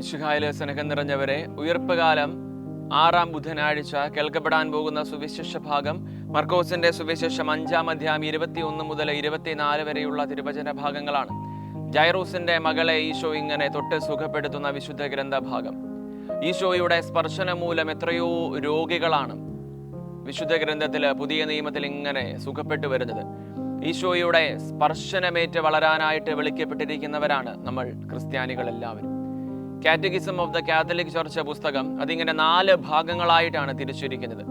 മിശുഹായിലെ സ്നേഹം നിറഞ്ഞവരെ ഉയർപ്പ് കാലം ആറാം ബുധനാഴ്ച കേൾക്കപ്പെടാൻ പോകുന്ന സുവിശേഷ ഭാഗം മർക്കോസിന്റെ സുവിശേഷം അഞ്ചാം അധ്യായം ഇരുപത്തിയൊന്ന് മുതൽ ഇരുപത്തിനാല് വരെയുള്ള തിരുവചന ഭാഗങ്ങളാണ്. ജൈറൂസിന്റെ മകളെ ഈശോ ഇങ്ങനെ തൊട്ട് സുഖപ്പെടുത്തുന്ന വിശുദ്ധ ഗ്രന്ഥ ഭാഗം ഈശോയുടെ സ്പർശനം മൂലം എത്രയോ രോഗികളാണ് വിശുദ്ധ ഗ്രന്ഥത്തിൽ പുതിയ നിയമത്തിൽ ഇങ്ങനെ സുഖപ്പെട്ടു വരുന്നത്. ഈശോയുടെ സ്പർശനമേറ്റ് വളരാനായിട്ട് വിളിക്കപ്പെട്ടിരിക്കുന്നവരാണ് നമ്മൾ ക്രിസ്ത്യാനികൾ എല്ലാവരും കാറ്റഗിസം ഓഫ് ദ കാത്തലിക് ചർച്ച പുസ്തകം അതിങ്ങനെ നാല് ഭാഗങ്ങളായിട്ടാണ് തിരിച്ചിരിക്കുന്നത്.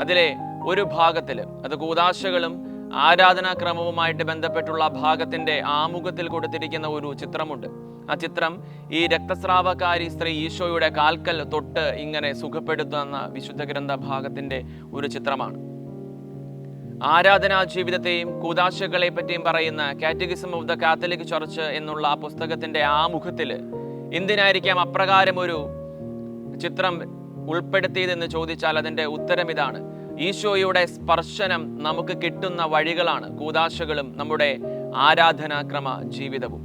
അതിലെ ഒരു ഭാഗത്തിൽ അത് കൂതാശകളും ആരാധനാക്രമവുമായിട്ട് ബന്ധപ്പെട്ടുള്ള ഭാഗത്തിന്റെ ആമുഖത്തിൽ കൊടുത്തിരിക്കുന്ന ഒരു ചിത്രമുണ്ട്. ആ ചിത്രം ഈ രക്തസ്രാവകാരി സ്ത്രീ ഈശോയുടെ കാൽക്കൽ തൊട്ട് ഇങ്ങനെ സുഖപ്പെടുത്തുന്ന വിശുദ്ധ ഗ്രന്ഥ ഭാഗത്തിന്റെ ഒരു ചിത്രമാണ്. ആരാധനാ ജീവിതത്തെയും കൂതാശകളെ പറ്റിയും പറയുന്ന catechism of the Catholic church എന്നുള്ള ആ പുസ്തകത്തിന്റെ ആമുഖത്തിൽ എന്തിനായിരിക്കാം അപ്രകാരം ഒരു ചിത്രം ഉൾപ്പെടുത്തിയതെന്ന് ചോദിച്ചാൽ അതിന്റെ ഉത്തരം ഇതാണ്. ഈശോയുടെ സ്പർശനം നമുക്ക് കിട്ടുന്ന വഴികളാണ് കൂതാശകളും നമ്മുടെ ആരാധനാക്രമ ജീവിതവും.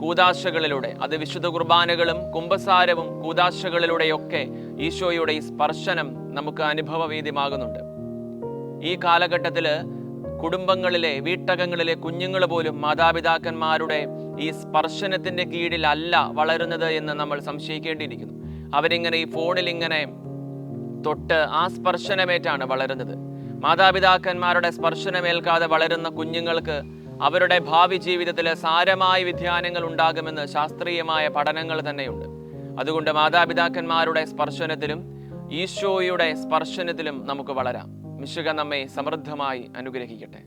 കൂതാശകളിലൂടെ അത് വിശുദ്ധ കുർബാനകളും കുംഭസാരവും കൂതാശകളിലൂടെയൊക്കെ ഈശോയുടെ ഈ സ്പർശനം നമുക്ക് അനുഭവവേദ്യമാകുന്നുണ്ട്. ഈ കാലഘട്ടത്തിൽ കുടുംബങ്ങളിലെ വീട്ടകങ്ങളിലെ കുഞ്ഞുങ്ങൾ പോലും മാതാപിതാക്കന്മാരുടെ ഈ സ്പർശനത്തിന്റെ കീഴിലല്ല വളരുന്നത് എന്ന് നമ്മൾ സംശയിക്കേണ്ടിയിരിക്കുന്നു. അവരിങ്ങനെ ഈ ഫോണിൽ ഇങ്ങനെ തൊട്ട് ആ സ്പർശനമേറ്റാണ് വളരുന്നത്. മാതാപിതാക്കന്മാരുടെ സ്പർശനമേൽക്കാതെ വളരുന്ന കുഞ്ഞുങ്ങൾക്ക് അവരുടെ ഭാവി ജീവിതത്തിലെ സാരമായ വ്യതിയാനങ്ങൾ ഉണ്ടാകുമെന്ന് ശാസ്ത്രീയമായ പഠനങ്ങൾ തന്നെയുണ്ട്. അതുകൊണ്ട് മാതാപിതാക്കന്മാരുടെ സ്പർശനത്തിലും ഈശോയുടെ സ്പർശനത്തിലും നമുക്ക് വളരാം. മിശുക നമ്മെ സമൃദ്ധമായി അനുഗ്രഹിക്കട്ടെ.